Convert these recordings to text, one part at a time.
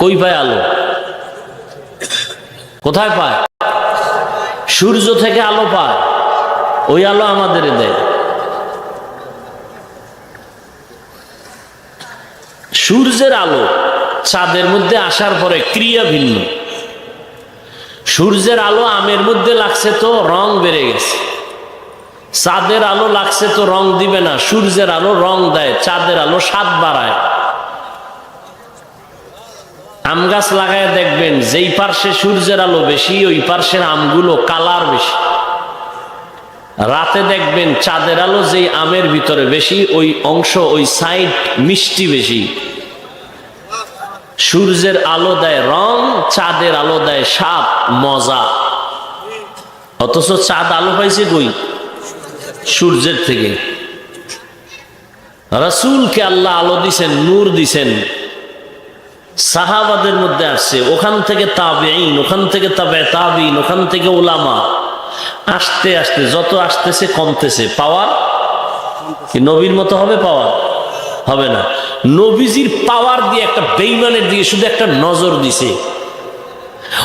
কই পায় আলো? কোথায় পায়? সূর্য থেকে আলো পায়। ওই আলো আমাদের দেয়। সূর্যের আলো চাঁদের মধ্যে আসার পরে ক্রিয়া ভিন্ন। সূর্যের আলো আমের মধ্যে লাগছে তো রং বেড়ে গেছে। চাঁদের আলো লাগছে তো রং দিবে না। সূর্যের আলো রং দেয়, চাঁদের আলো স্বাদ বাড়ায়। আম গাছ লাগায় দেখবেন, যেই পার্শ্বে সূর্যের আলো বেশি, ওই পার্শ্বের আমগুলো কালার বেশি। রাতে দেখবেন চাঁদের আলো যেই আমের ভিতরে বেশি, ওই অংশ, ওই সাইড মিষ্টি বেশি। সূর্যের আলো দেয় রং, চাঁদের আলো দেয় সাপ মজা। অথচ চাঁদ আলো পাইছে কই? সূর্যের থেকে। রাসূলকে আল্লাহ আলো দিছেন, নূর দিছেন। সাহাবাদের মধ্যে আসছে ওখান থেকে তাবেইন ওখান থেকে তাবে তাবিন ওখান থেকে ওলামা আসতে আসতে, যত আসতেছে কমতেছে। পাওয়ার? নবীর মতো হবে পাওয়ার? হবে না। নবীজির পাওয়ার দিয়ে একটা বেইমানের দিয়ে শুধু একটা নজর দিছে।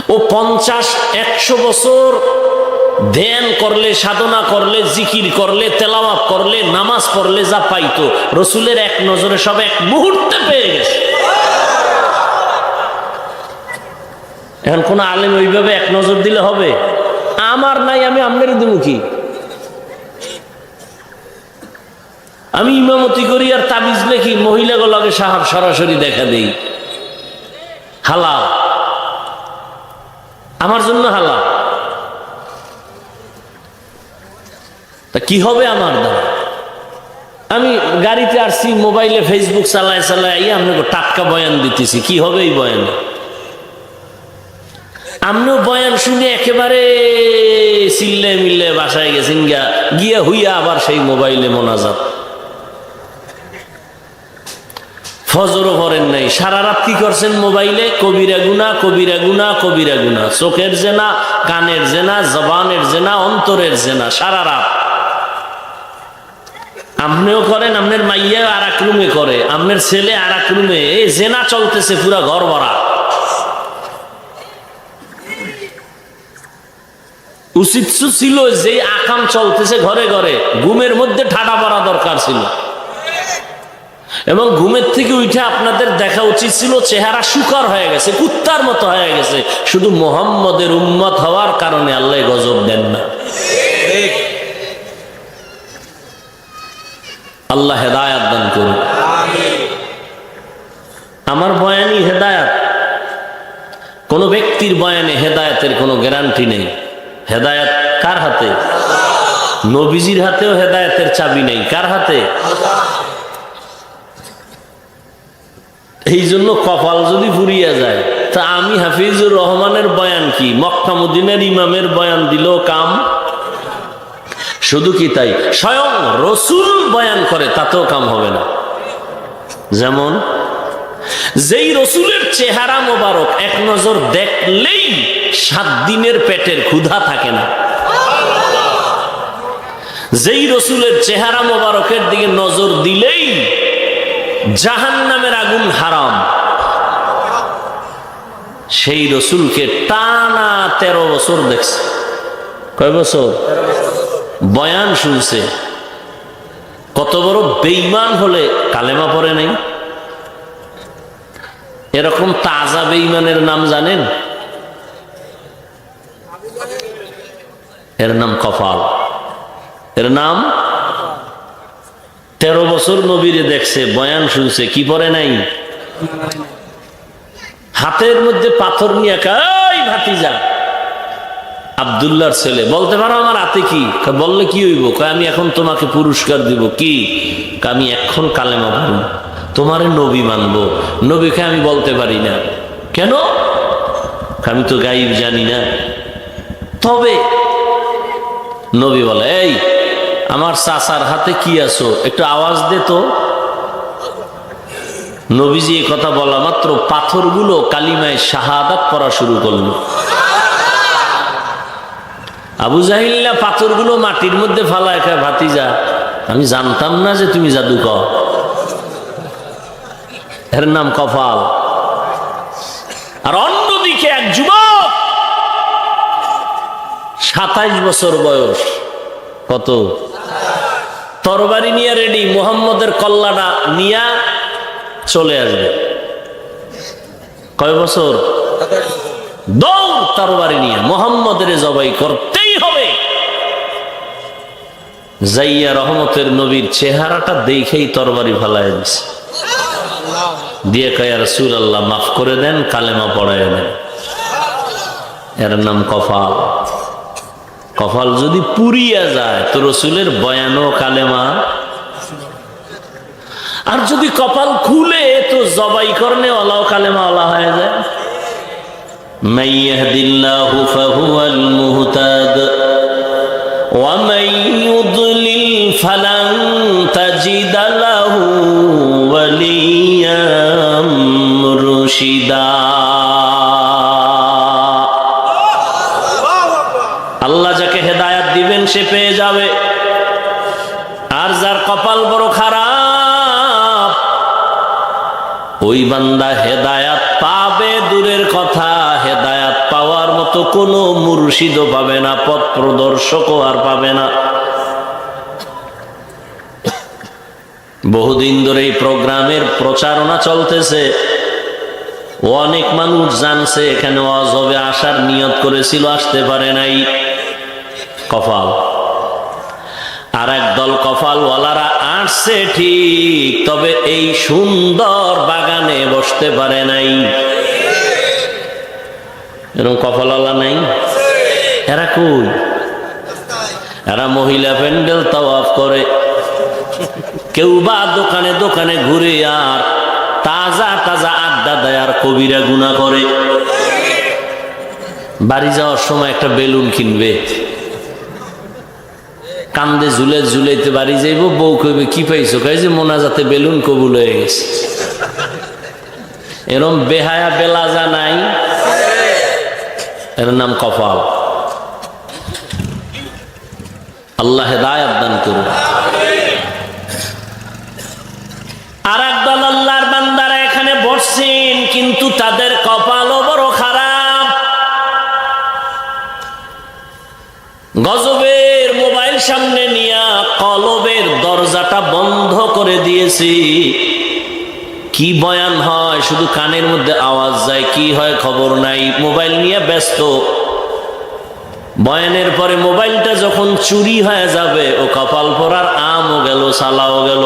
ও পঞ্চাশ, একশো বছর ধ্যান করলে, সাধনা করলে, জিকির করলে, তেলাওয়াত করলে, নামাজ পড়লে যা পাইতো, রসুলের এক নজরে সব এক মুহূর্তে পেয়ে গেছে। এখন কোন আলেম ওইভাবে এক নজর দিলে হবে? আমার নাই, আমি আমনের দেবো কি? আমি ইমামতি করি আর তাবিজ লেখি, মহিলাগুলোকে সাহাব সরাসরি দেখা দেই। হালাল। আমার জন্য হালাল। তা কি হবে আমার দ্বারা? আমি গাড়িতে আসছি, মোবাইলে ফেসবুক চালায় চালায় আপনাকে টাটকা বয়ান দিতেছি, কি হবে এই বয়ানে? আমরাও বয়ান শুনে একেবারে চিল্লে মিল্লে বাসায় গেছেন গিয়া গিয়া হইয়া আবার সেই মোবাইলে মোনাজাত। ফজরও করেন নাই, সারা রাত কি করছেন মোবাইলে? কবিরা গুনা কবিরা গুনা কবিরা গুনা চোখের জেনা, কানের জেনা, জবানের জেনা, অন্তরের জেনা, সারা রাত। আপনিও করেন আপনার মাইয়া আর এক রুমে করে আপনার ছেলে আর এক রুমে। এই জেনা চলতেছে পুরা ঘর ভরা উচিত ছিল যে আকাম চলতেছে ঘরে ঘরে, ঘুমের মধ্যে ঠাডা পড়া দরকার ছিল। এবং ঘুমের থেকে উঠে আপনাদের দেখা উচিত ছিল চেহারা সুকার হয়ে গেছে, কুত্তার মতো হয়ে গেছে। শুধু মোহাম্মদের উম্মত হওয়ার কারণে আল্লাহ গজব দেন না। আল্লাহ হেদায়াত দান করুন। আমার বয়ানই হেদায়াত। কোন ব্যক্তির বয়ানে হেদায়াতের কোনো গ্যারান্টি নেই। হেদায়াত কার হাতে? নবীজির হাতেও হেদায়াতের চাবি নেই, কার হাতে? এই জন্য কপাল যদি ফুরিয়ে যায়, তা আমি হাফিজুর রহমানের বয়ান কি? মক্কামুদ্দিনের ইমামের বয়ান দিল কাম? শুধু কি তাই? স্বয়ং রসুল বয়ান করে, তাতেও কাম হবে না। যেমন, যেই রসুলের চেহারা মোবারক, এক নজর দেখলেই সাত দিনের পেটের ক্ষুধা থাকে না। যেই রসুলের চেহারা মোবারকের দিকে নজর দিলেই জাহান নামের আগুন হারাম। সেই রসুলকে টানা তেরো বছর দেখছে। কয় বছর? বয়ান শুনছে। কত বড় বেইমান হলে কালেমা পড়ে নেই। এরকম তাজা বেইমানের নাম জানেন? এর নাম কপাল। এর নাম? তেরো বছর নবীরে দেখছে, বয়ান শুনছে, কি পরে নাই? হাতের মধ্যে পাথর নিয়ে কাই ভাতিজা আবদুল্লার ছেলে, বলতে পারো আমার হাতে কি? বললে কি হইব? আমি এখন তোমাকে পুরস্কার দিব। কি? আমি এখন কালেমা পড়ব। তোমারে নবী মানবো। নবীকে আমি বলতে পারি না। কেন? আমি তো গাইব জানি না। তবে নবী বলে, এই, আমার চাচার হাতে কি আছো? একটু আওয়াজ দে তো। নবীজি এই কথা বলা মাত্র পাথরগুলো কালিমায় শাহাদাত পড়া শুরু করল। আবু জাহিল্লা পাথরগুলো মাটির মধ্যে ফালা একা ভাতিজা, আমি জানতাম না যে তুমি জাদু কর এর নাম কপাল সাতাইশ বছর বয়স। কত? তরবারি নিয়ে রেডি মোহাম্মদের কল্লাটা নিয়া চলে আসবে। কয় বছর? দৌড় তরবারি নিয়ে মোহাম্মদের জবাই করতেই হবে। জাইয়া রহমতের নবীর চেহারাটা দেখেই তরবারি ফালায় দিছে। দিয়ে কয়া রসুল আল্লাহ মাফ করে দেন, কালেমা পড়ায় দেন। এর নাম কফাল। কপাল যদি পুরিয়া যায় তো রসুলের বয়ানো কালেমা আর যদি কপাল খুলে তো জবাই করনে ওলাও কালেমা ওলা হয়ে যায় من يهد الله فهو المهتد ومن يضلل فلن تجد له وليا مرشدا আল্লাহ যাকে হেদায়াত দিবেন, সে পেয়ে যাবে। আর যার কপাল বড় খারাপ, ওই বান্দা হেদায়াত পাবে দূরের কথা। হেদায়াত পাওয়ার মতো কোনো মুর্শিদও পাবে না, পথ প্রদর্শকও আর পাবে না। বহুদিন ধরে এই প্রোগ্রামের প্রচারণা চলতেছে। অনেক মানুষ জানছে, এখানে অজবে আসার নিয়ত করেছিল, আসতে পারে নাই। কপাল। আর একদল কপালওয়ালারা আসছে ঠিক, তবে এই সুন্দর বাগানে বসতে পারে নাই। এরকম কপালওয়ালা নাই? এরা কই? এরা মহিলা প্যান্ডেল তাওয়াফ করে। কেউ বা দোকানে দোকানে ঘুরে আর তাজা তাজা আড্ডা দেয় আর কবিরা গুণা করে। বাড়ি যাওয়ার সময় একটা বেলুন কিনবে। কান্দে ঝুলে ঝুলাইতে বাড়ি যাইব, বউ কইবে, কি পাইছো? কই যে, মোনাজাতে বেলুন কবুল হয়ে গেছে। এরম বেহায়া বেলাজা নাই। এর নাম কপাল। আল্লাহ হেদায়াত দান করুন। আর একদল আল্লাহর বান্দারা এখানে বসছেন, কিন্তু তাদের কপালও বড় খারাপ। গজবের সামনে নিয়া কলবের দরজাটা বন্ধ করে দিয়েছি। কি বয়ান হয়? শুধু কানের মধ্যে আওয়াজ যায়, কি হয় খবর নাই। মোবাইল নিয়ে ব্যস্ত। বয়ানের পরে মোবাইলটা যখন চুরি হয়ে যাবে, ও কপাল পরার আমও গেল, সালাও গেল।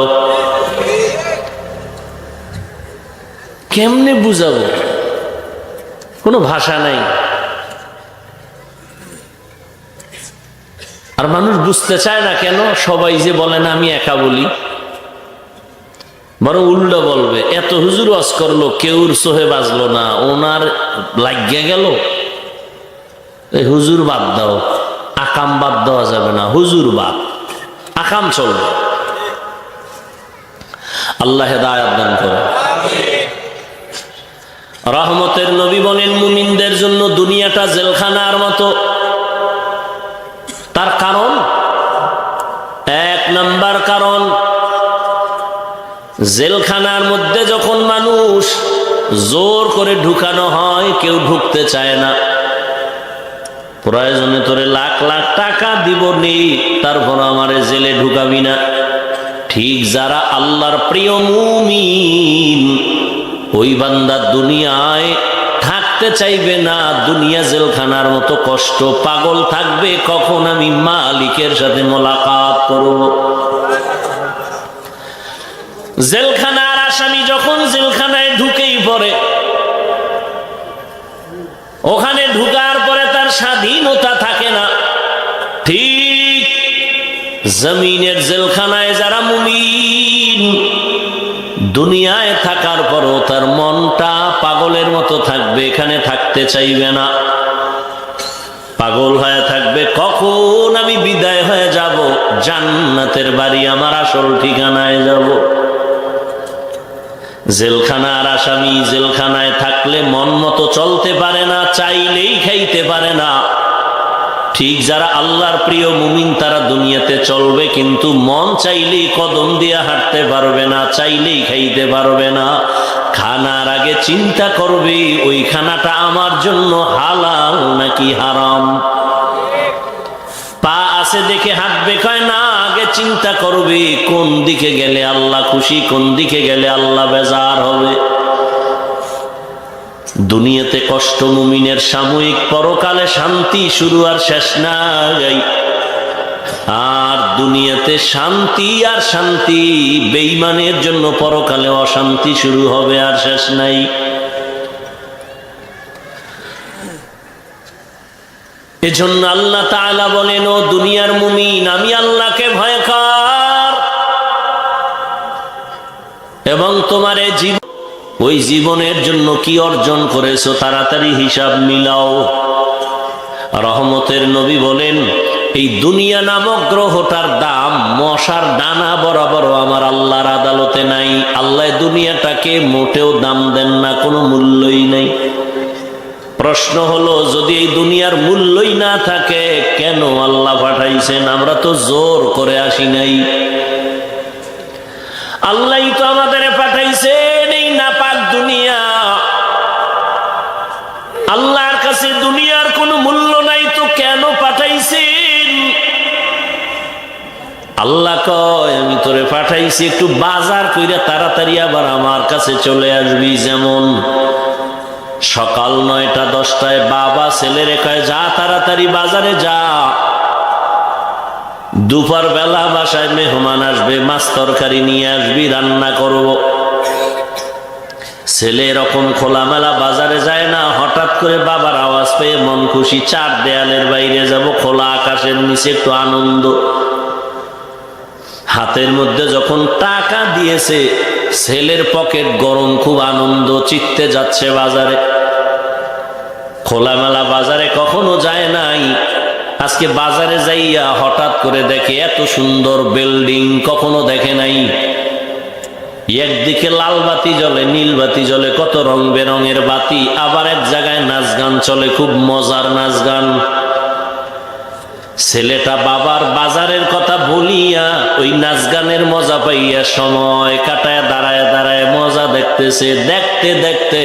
কেমনে বুঝাবো? কোনো ভাষা নাই। আর মানুষ বুঝতে চায় না কেন সবাই যে বলে না, আমি একা বলি। বরং উল্টো বলবে, এত হুজুর ওয়াজ করল, কেউর সোহে বাজলো না, ওনার লাগিয়ে গেল। এই হুজুর বাদ দাও, আকাম বাদ দেওয়া যাবে না, হুজুর বাদ। আকাম চলবে। আল্লাহ হেদায়াত দান করে। রহমতের নবী বলেন মুমিনদের জন্য দুনিয়াটা জেলখানার মতো। তার কারণ? এক নাম্বার কারণ, জেলখানার মধ্যে যখন মানুষ জোর করে ঢুকানো হয়, কেউ ঢুকতে চায় না। প্রয়োজনে তোরে লাখ লাখ টাকা দিব নি তারপর আমারে জেলে ঢুকাবি না। ঠিক যারা আল্লাহর প্রিয় মুমিন, ওই বান্দা দুনিয়ায় থাকতে চাইবে না, দুনিয়া জেলখানার মতো কষ্ট। পাগল থাকবে কখন আমি মালিকের সাথে মোলাকাত করব। জেলখানার আসামি যখন জেলখানায় ঢুকেই পড়ে, ওখানে ঢুকার পরে তার স্বাধীনতা থাকে না। ঠিক জমিনের জেলখানায় যারা মুমিন, দুনিয়ায় থাকার পরও তার মনটা পাগলের মতো থাকবে, এখানে থাকতে চাইবে না। পাগল হয়ে থাকবে, কখন আমি বিদায় হয়ে যাব? জান্নাতের বাড়ি আমার আসল ঠিকানায় যাব। জেলখানার আসামি জেলখানায় থাকলে মন মতো চলতে পারে না, চাইলেই খাইতে পারে না। ঠিক যারা আল্লাহর প্রিয় মুমিন, তারা দুনিয়াতে চলবে, কিন্তু মন চাইলেই কদম দিয়ে হাঁটতে পারবে না, চাইলেই খাইতে পারবে না। খানার আগে চিন্তা করবে, ওই খানাটা আমার জন্য হালাল নাকি হারাম? পা আছে দেখে হাঁটবে, কয় না, আগে চিন্তা করবে, কোন দিকে গেলে আল্লাহ খুশি, কোন দিকে গেলে আল্লাহ বেজার হবে। দুনিয়াতে কষ্ট মুমিনের সাময়িক পরকালে শান্তি শুরু আর শেষ নাই। আর দুনিয়াতে শান্তি আর শান্তি বেইমানের জন্য পরকালে অশান্তি শুরু হবে আর শেষ নাই। এজন্য আল্লাহ তাআলা বলেন, ও দুনিয়ার মুমিন, আমি আল্লাহকে ভয় কর। এবং তোমার জীবন ওই জীবনের জন্য কি অর্জন করেছ তাড়াতাড়ি হিসাব মিলাও। রহমতের নবী বলেন এই দুনিয়া নামক গ্রহটার দাম মশার ডানা বরাবর আমার আল্লাহর আদালতে নাই। আল্লাহ দুনিয়াটাকে মোটেও দাম দেন না, কোনো মূল্যই নাই। প্রশ্ন হলো, যদি এই দুনিয়ার মূল্যই না থাকে, কেন আল্লাহ পাঠাইছেন? আমরা তো জোর করে আসি নাই। আল্লাহ তো আমাদের পাঠাইছি, একটু বাজার কইরা তাড়াতাড়ি আবার আমার কাছে চলে আসবি। যেমন সকাল নয়টা, দশটায় বাবা ছেলেরে কয়, যা তাড়াতাড়ি বাজারে যা। দুপুর বেলা বাসায় মেহমান আসবে, মাছ তরকারি নিয়ে আসবি, রান্না করব। ছেলে এরকম খোলামেলা বাজারে যায় না, হঠাৎ করে বাবার আওয়াজ পেয়ে মন খুশি, চার দেয়ালের বাইরে যাব, খোলা আকাশের নিচে একটু আনন্দ। হাতের মধ্যে যখন টাকা দিয়েছে, ছেলের পকেট গরম, খুব আনন্দ, চিত্তে যাচ্ছে বাজারে। খোলামেলা বাজারে কখনো যায় নাই। আজকে বাজারে যাইয়া হঠাৎ করে দেখে এত সুন্দর বিল্ডিং কখনো দেখে নাই। একদিকে লাল বাতি জ্বলে, নীল বাতি জ্বলে, কত রং বেরঙের বাতি, আবার এক জায়গায় নাচ গান চলে, খুব মজার নাচ গান। ছেলেটা বাবার বাজারের কথা বলিয়া ওই নাচ গানের মজা পাইয়া সময় কাটায়, দাঁড়ায় দাঁড়ায় মজা দেখতেছে, দেখতে দেখতে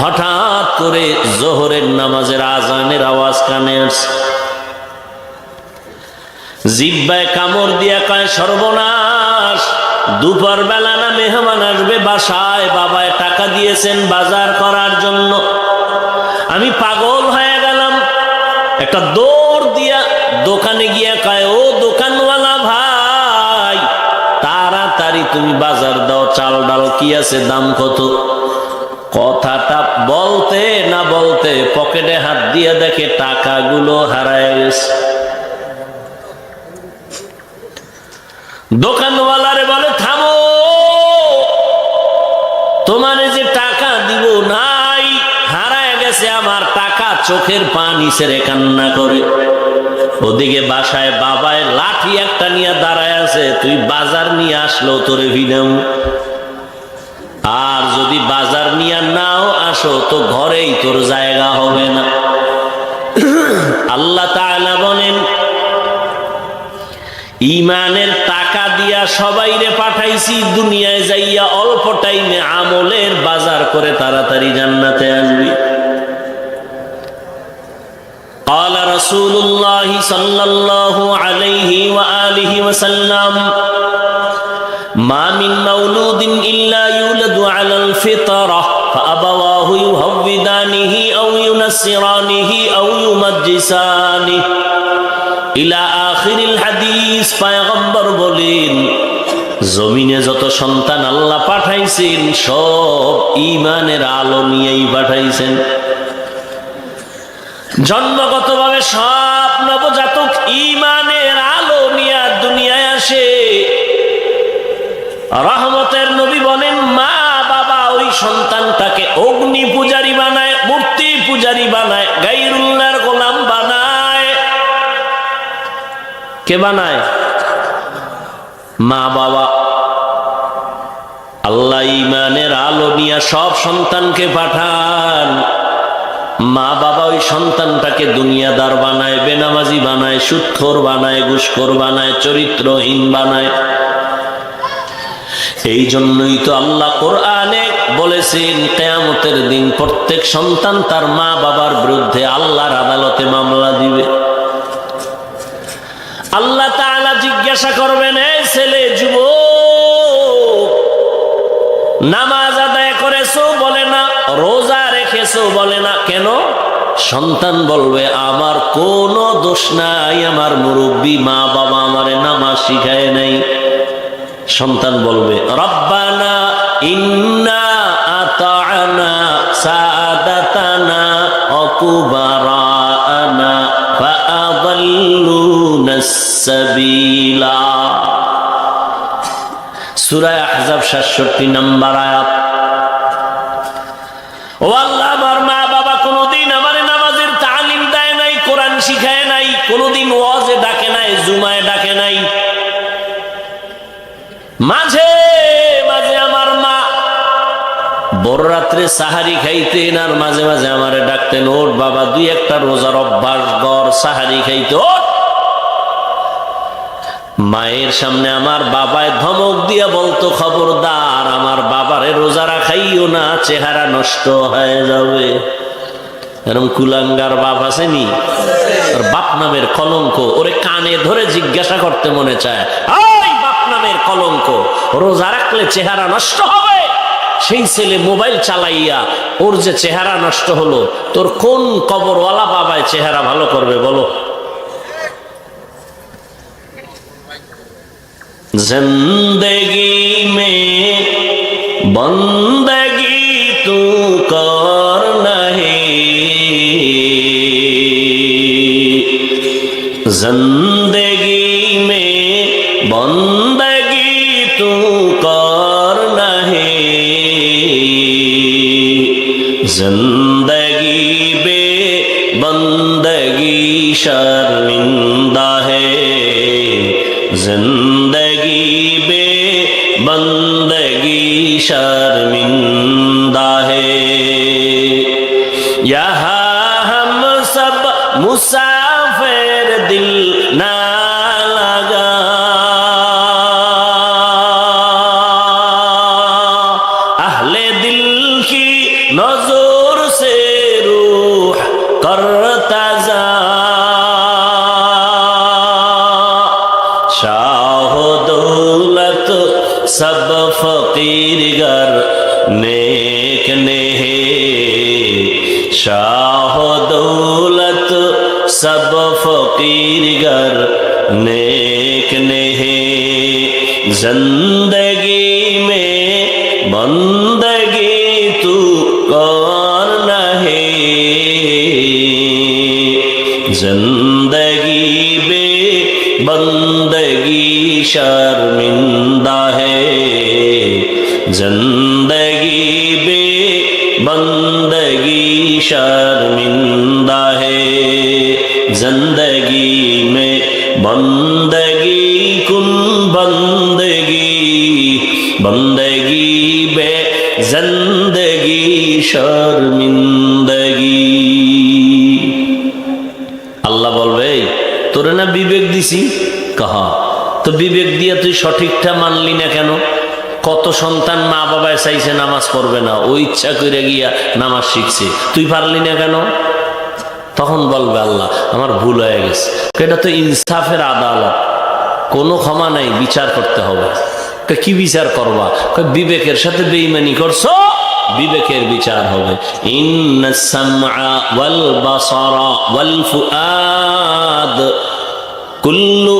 হঠাৎ করে জোহরের নামাজের আজানের আওয়াজ কানে আসছে জিব্বায় কামড় দিয়া কয়, সর্বনাশ! দুপুর বেলা না মেহমান আসবে বাসায়? বাবায় টাকা দিয়েছেন বাজার করার জন্য। আমি পাগল হয়ে গেলাম। একটা দৌড় দোকানে গিয়া কয়, ও দোকানওয়ালা ভাই, তাড়াতাড়ি তুমি বাজার দাও, চাল ডাল কি আছে, দাম কত? কথাটা বলতে না বলতে পকেটে হাত দিয়ে দেখে টাকাগুলো হারায় গেছে। দোকানওয়ালারে বলে, থামো, তোমার যে টাকা দিব নাই, হারায় গেছে, আমার টাকা চোখের পানি ছেড়ে কান্না করে। ওদিকে বাসায় বাবায় লাঠি একটা নিয়ে দাঁড়ায় আছে, তুই বাজার নিয়ে আসলো তোরে ভিড়াম আর যদি বাজার নিয়ে নাও আসো, তো ঘরেই তোর জায়গা হবে না। আল্লাহ তাআলা বলেন, ইমানের টাকা দিয়া সবাইরে পাঠাইছি, দুনিয়ায় যাইয়া অল্প টাইমে আমলের বাজার করে তাড়াতাড়ি জান্নাতে আসবি। قال رسول الله صلى الله عليه وآله وسلم ما من مولود إلا يولد على الفطرة فأبواه يهودانه أو ينصرانه أو يمجسانه ইলা আখিরিল হাদিস পায়গম্বর বলেন জমিনে যত সন্তান আল্লাহ পাঠাইছেন সব ইমানের আলো নিয়েই পাঠাইছেন জন্মগতভাবে সব নবজাতক ইমানের আলো নিয়ে দুনিয়ায় আসে। রহমতের নবী বলেন, মা বাবা ওই সন্তানটাকে অগ্নি পূজারি বানায়, মূর্তি পূজারি বানায়, গাইরুল্লাহর গোলাম বানায়। কে বানায়? মা বাবা। আল্লাহ ইমানের আলো নিয়ে সব সন্তানকে পাঠান। মা বাবা ওই সন্তানটাকে দুনিয়াদার বানায়, বেনামাজি বানায়, সুৎখোর বানায়, ঘুষখোর বানায়, চরিত্রহীন বানায়। এই জন্যই তো আল্লাহ কোরআনে বলেছেন, কেয়ামতের দিন প্রত্যেক সন্তান তার মা বাবার বিরুদ্ধে আল্লাহর আদালতে মামলা দিবে। আল্লাহ তাআলা জিজ্ঞাসা করবেন এই ছেলে যুব নামাজ আদায় করেছ বলে না রোজা বলে না, কেন? সন্তান বলবে, আমার কোনো দোষ নাই, আমার মুরব্বী মা বাবা আমারে নামাজ শিখায় নাই। সন্তান বলবে, রব্বানা ইন্না আতানা সাদাতানা অকুবারানা ফাআদাল্লুনা সাবিলা। সূরা আহজাব 67 নম্বর আয়াত। ও আল্লাহ আমার মা বাবা কোনোদিন আমার নামাজের তালিম দেয় নাই কোরআন শিখায় নাই কোনোদিন ওয়াজে ডাকে নাই জুমায় ডাকে নাই মাঝে মাঝে আমার মা বড় রাত্রে সাহারি খাইতেন আর মাঝে মাঝে আমারে ডাকতেন ওর বাবা, দুই একটা রোজার অভ্যাস গড়, সাহারি খাইতে মায়ের সামনে আমার বাবায় ধমক দিয়া বলতো, খবরদার, আমার বাবারে রোজা রাখাইও না, চেহারা নষ্ট হয়ে যাবে। এরম কুলাঙ্গার বাপ আসেনি বাপ নামের কলঙ্ক, ওরে কানে ধরে জিজ্ঞাসা করতে মনে চায় কলঙ্ক। রোজা রাখলে চেহারা নষ্ট হবে। সেই ছেলে মোবাইল চালাইয়া, ওর যে চেহারা নষ্ট হলো, তোর কোন কবরওয়ালা বাবায় চেহারা ভালো করবে বলো? জিন্দগি মে বন্ধ দিশার ज़िंदगी में बंदगी तू कौन नहीं। ज़िंदगी में बंदगी शर्मिंदा है। ज़िंदगी দিছি কাহা? তো বিবেক দিয়ে তুই সঠিকটা মানলি না কেন? কত সন্তান মা বাবায় চাইছে নামাজ পড়বে না, ও ইচ্ছা করে গিয়া নামাজ শিখছে। তুই পারলি না কেন? তখন বলবে আল্লাহ, আমার ভুল হয়ে গেছে। এটা তো ইনসাফের আদালত। কোনো ক্ষমা নাই, বিচার করতে হবে। কি বিচার করবা? বিবেকের সাথে বেইমানি করছ, বিবেকের বিচার হবে। ইন্না সামআ ওয়াল বাসারা ওয়াল ফুআদ কুল্লু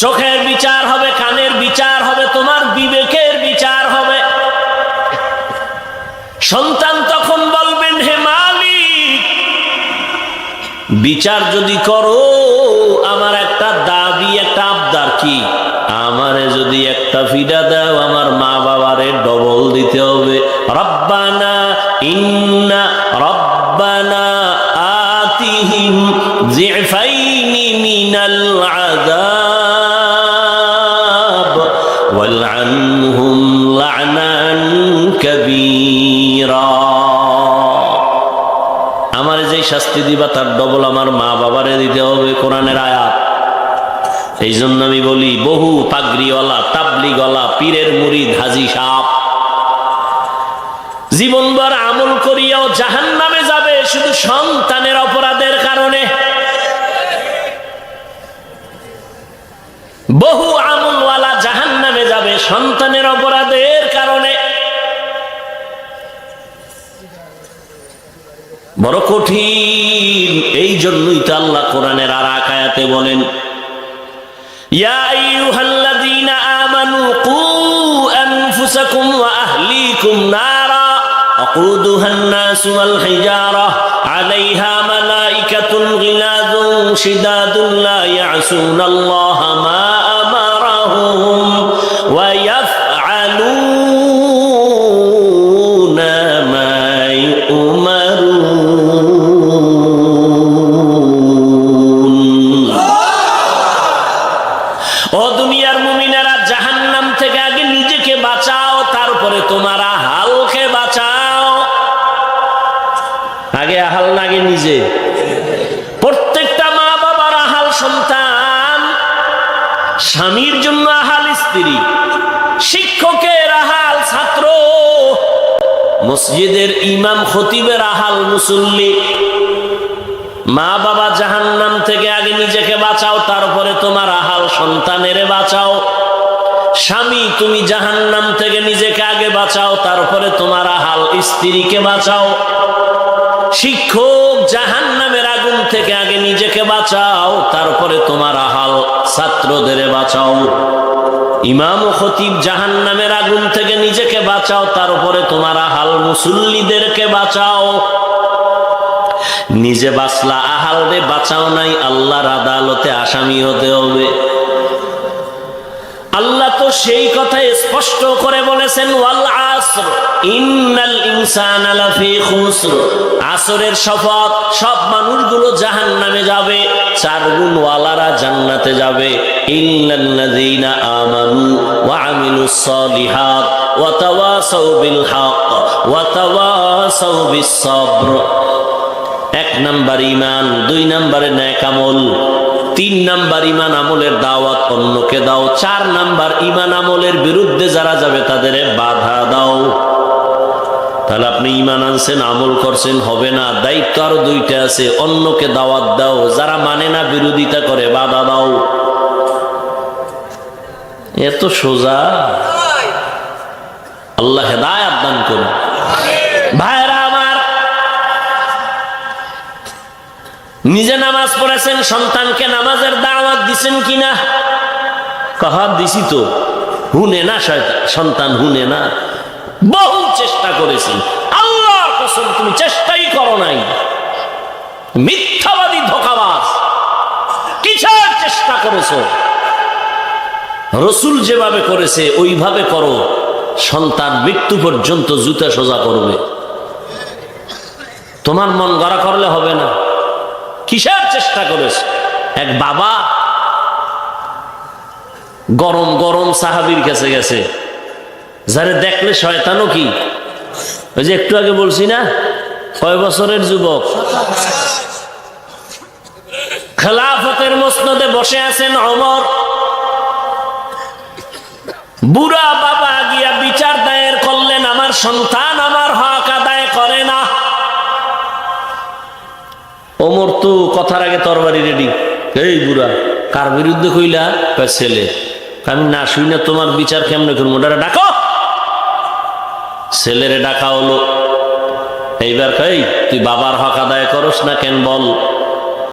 চোখের বিচার হবে, কানের বিচার হবে, তোমার বিবেকের বিচার হবে। সন্তান তখন বলবেন, হে মালিক, বিচার যদি করো, আমার একটা দাবি, একটা আবদার কি? যদি একটা ফিডা দাও, আমার মা বাবারে ডবল দিতে হবে। রব্বানা, ইন্না রব্বানা আতিহিম জিফাইনি মিনাল আযাব ওয়ালআনহুম লা'নান কাবীরা। আমার যে শাস্তি দিবা, তার ডবল আমার মা বাবারে দিতে হবে। কোরআনের আয়াত এই জন্য আমি বলি, বহু পাগড়িওয়ালা তাবলিগলা পীরের মুরিদ, হাজি সাপ জীবনভর আমল করিয়াও জাহান নামে যাবে শুধু সন্তানের অপরাধের কারণে। বহু আমলওয়ালা জাহান নামে যাবে সন্তানের অপরাধের কারণে। বড় কঠিন এই জন্যই তো আল্লাহ কোরআনের আর আকায়াতে বলেন يا أيها الذين آمنوا قوا أنفسكم وأهليكم نارا أقودها الناس والحجارة عليها ملائكة غلاظ شداد لا يعصون الله ما আগে নিজে। প্রত্যেকটা মা বাবার আহাল সন্তান, স্বামীর জন্য আহাল স্ত্রী, শিক্ষকের আহাল ছাত্র, মসজিদের ইমাম খতিবের আহাল মুসল্লি। মা বাবা জাহান্নাম থেকে আগে নিজেকে বাঁচাও, তারপরে তোমার আহাল সন্তানের বাঁচাও। স্বামী, তুমি জাহান্নাম থেকে নিজেকে আগে বাঁচাও, তারপরে তোমার আহাল স্ত্রীকে বাঁচাও। শিক্ষক জাহান্নামের আগুন থেকে আগে নিজেকে বাঁচাও, তারপরে তোমার আহাল ছাত্রদের বাঁচাও। ইমাম ও খতিব জাহান্নামের আগুন থেকে নিজেকে বাঁচাও, তারপরে তোমার আহাল মুসল্লিদেরকে বাঁচাও। নিজে বাঁচলা আহাল রে, বাঁচাও নাই, আল্লাহর আদালতে আসামি হতে হবে। আল্লাহ তো সেই কথা স্পষ্ট করে বলেছেন, ওয়াল আসর, ইন্নাল ইনসানা লাফি খুসর। আসরের শপথ, সব মানুষগুলো জাহান্নামে যাবে চার গুণ ওয়ালারা জান্নাতে যাবে। ইল্লাল্লাযীনা আমানু ওয়া আমিলুস সালিহাত ওয়া তাওয়াসাউ বিল হক ওয়া তাওয়াসাউ বিস সবর। এক নাম্বার ইমান দুই নাম্বারে ন্যাক আমল তিন নাম্বার ইমান আমলের দাওয়াত অন্যকে দাও, চার নাম্বার ইমান আমলের বিরুদ্ধে যারা যাবে তাদের বাধা দাও। তাহলে আপনি ইমান আনছেন, আমল করছেন, হবে না। দায়িত্ব আরও দুইটা আছে, অন্যকে দাওয়াত দাও। যারা মানে না, বিরোধিতা করে, বাধা দাও। এত সোজা? আল্লাহ হেদায়াত দান করুন। নিজে নামাজ পড়েছেন, সন্তানকে নামাজের দাওয়াত দিছেন কিনা? কহাব, দিছি তো। হুনে না সন্তান হুনে না। বহু চেষ্টা করেছি আল্লাহর কসম, তুমি চেষ্টাই করো নাই। মিথ্যাবাদী, ধোকাবাজ। কিসের চেষ্টা করেছ? রসুল যেভাবে করেছে, ওইভাবে করো। সন্তান মৃত্যু পর্যন্ত জুতা সোজা করবে তোমার মন গড়া করলে হবে না। কিসের চেষ্টা করেছে? এক বাবা গরম গরম সাহাবির কাছে গেছে। যারে দেখলে শয়তানও কি? ওই যে একটু আগে বলছি না কয় বছরের যুবক। খেলাফতের মসনদে বসে আছেন অমর। বুড়া বাবা গিয়া বিচার দায়ের করলেন, আমার সন্তান আমার হক কথার আগে তরবারি রেডি এই বুড়া, কার বিরুদ্ধে কইলা? ছেলে। আমি না শুই না তোমার বিচার কেমনে করব? ডাকো। ছেলেরে ডাকা হলো। এইবার কই তুই বাবার হক আদায় করস না কেন বল?